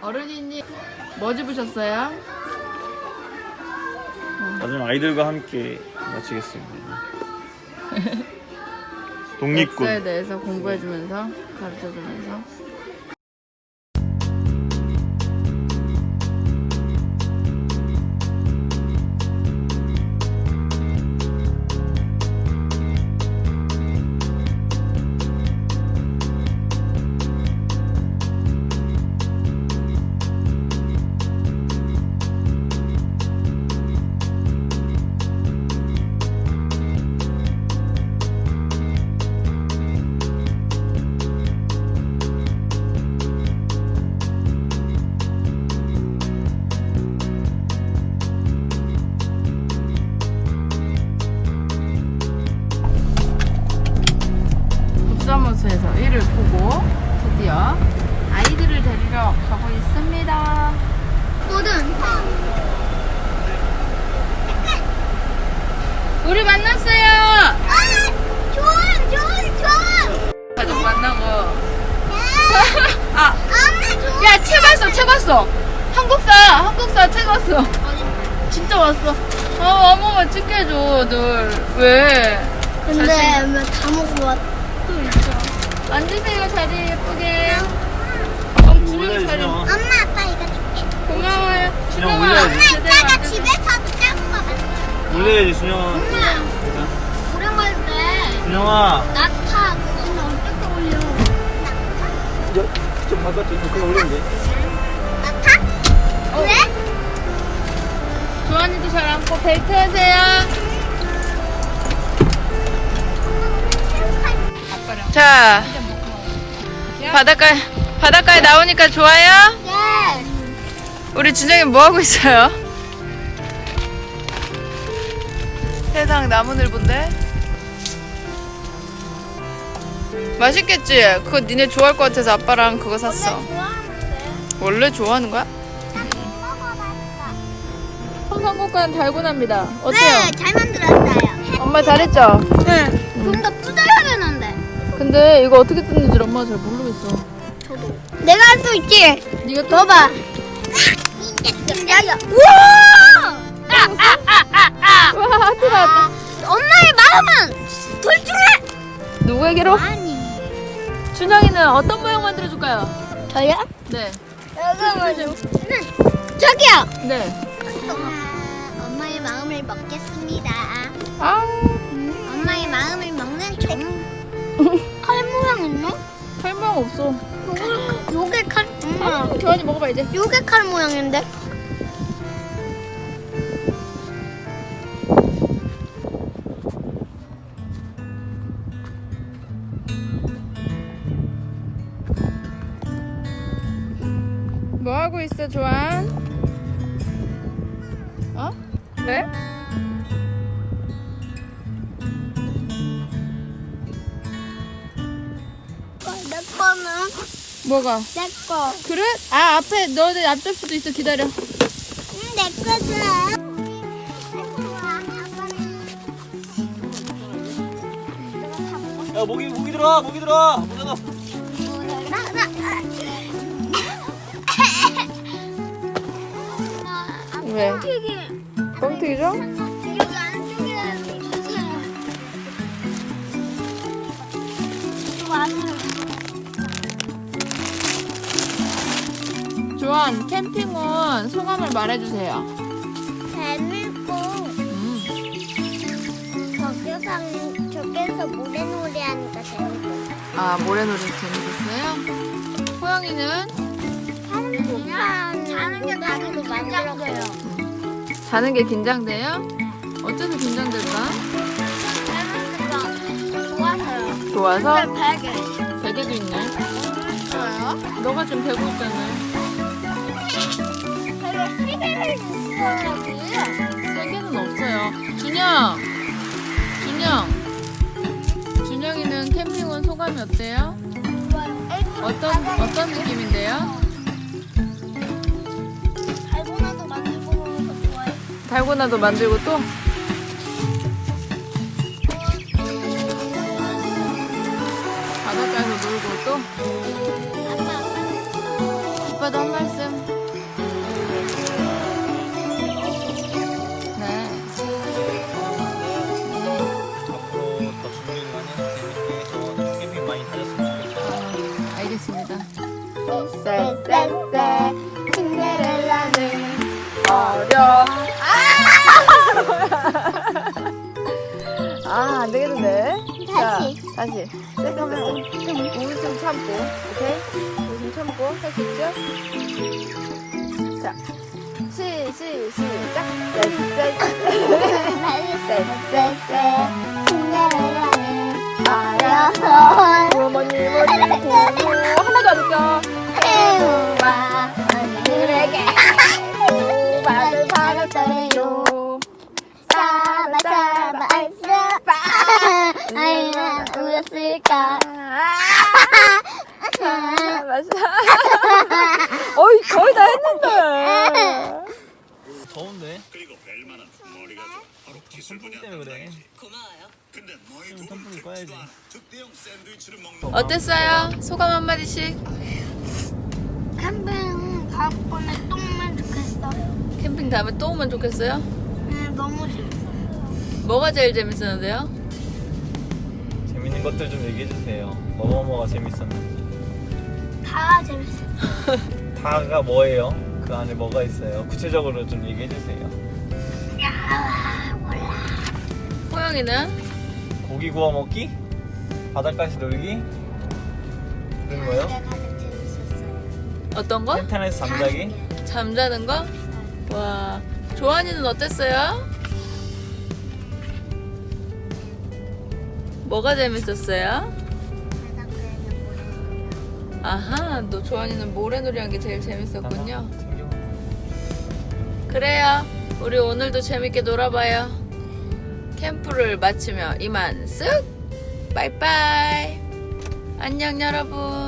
어른이님 뭐 집으셨어요? 나중에 아이들과 함께 마치겠습니다. 독립군. 역사에 대해서 공부해주면서 가르쳐주면서 국사무소에서 일을 보고 드디어 아이들을 데리러 가고 있습니다. 뭐든 우리 만났어요. 아 좋은 좋은 좋은 가족 만나고. 야 아, 야, 책 왔어, 책 왔어. 한국사, 한국사 책 왔어. 진짜 왔어. 아, 어머마 찍혀줘, 늘. 왜? 근데 자신- 왜다 먹고 왔 또 있어. 앉으세요, 자리 예쁘게. 어, 준영이 올려야지, 자리. 준영아. 엄마 아빠 이거 줄게 고마워요. 준영 준영아, 올려야지. 엄마 제대로 이따가 앉아. 집에서도 작은 거 만들어 올려야지, 준영아. 엄마 오랜만에 때 준영아. 낙타 그거는 어떻게 올려 낙타? 좀 바깥에 그거 올리면 돼. 낙타? 어. 왜? 조한이도 잘 앉고 벨트 하세요. 자, 바닷가에, 바닷가에 나오니까 좋아요? 네 우리 준영이 뭐 하고 있어요? 세상 나무늘보인데? 맛있겠지? 그거 니네 좋아할 것 같아서 아빠랑 그거 샀어. 좋아하는데 원래 좋아하는 거야? 먹어봤어 성성국과는 달고나입니다. 네, 잘 만들었어요. 엄마 잘했죠? 네. 좀더 되는데. 근데 이거 어떻게 뜯는지 엄마가 잘 모르겠어. 저도. 내가 할 수 있지. 네가 또 넣어봐. 야, 우와! 아, 아, 아, 아, 아. 와 하트 나왔다. 엄마의 마음은 돌중해. 누구에게로? 아니. 준영이는 어떤 모양 만들어 줄까요? 저요? 네. 잠깐만요. 저기요. 네. 엄마의 마음을 먹겠습니다. 아 엄마의 마음을 먹는 종. 있네? 설명 없어. 요게, 요게 칼. 엄마. 아, 교환이 먹어봐 이제. 요게 칼 모양인데? 뭐 하고 있어, 조한? 어? 왜? 내 거는 뭐가? 내 거. 그릇? 아 앞에 너네 앞접시도 있어 기다려. 응, 내 거는. 야, 모기, 모기 들어와, 모기 들어와. 문 닫아. 나, 나. 왜? 튀기. 뻥튀기죠? 여기 안쪽에. 이거 안에. 조한 캠핑은 소감을 말해주세요. 재밌고 음. 저기서 저기서 모래놀이 하니까 재밌고 아 모래놀이 재밌었어요? 호영이는 그냥 자는 게 많이 만들었어요. 자는 게 긴장돼요? 어째서 긴장될까? 재밌어서 좋아서요. 좋아서 베개. 베개도 있네. 좋아요. 너가 지금 베고 있잖아. 베개 세 개를 있어요. 세 개는 없어요. 준영, 준영, 준영이는 캠핑 온 소감이 어때요? 어떤 어떤 느낌인데요? 달고나도 만들고 먹어서 좋아요. 달고나도 만들고 또 다시. 잠깐만 웃음 참고. 오케이? 웃음 참고. 할 수 있죠? 자. 시, 시, 시작. 쎄쎄쎄. 쎄쎄쎄 신데렐라는 어려서 부모님을 보고 하나도 안 웃겨. 태우와 언니들에게 바로 바로 떨어요 사바 사바 알사바 아이나 울었을까 맞아. 어이, 거의 다 했는데. 더운데? 그리고 벨만은 머리가 좋아. 바로 기술 선풍기 때문에 그래. 근데 너희 좀 도움을 선풍기 꺼야지. 않아. 특대형 샌드위치를 먹는 어땠어요? 소감 한마디씩. 캠핑 다음번에 똥만 좋겠어요 캠핑 다음에 또 오면 좋겠어요? 네 너무 재밌어 뭐가 제일 재밌었는데요? 재밌는 것들 좀 얘기해 주세요. 뭐뭐뭐가 재밌었는지. 다 재밌어 다가 뭐예요? 그 안에 뭐가 있어요? 구체적으로 좀 얘기해 주세요. 호영이는? 고기 구워 먹기? 바닷가에서 놀기? 그런 거요? 재밌었어요 어떤 거? 텐트 안에서 잠자기? 잠자는 거? 와, 조한이는 어땠어요? 뭐가 재밌었어요? 아하, 너 조한이는 모래놀이 한 게 제일 재밌었군요. 챙겨. 그래요. 우리 오늘도 재밌게 놀아봐요. 캠프를 마치며 이만 쓱! 바이바이! 안녕, 여러분.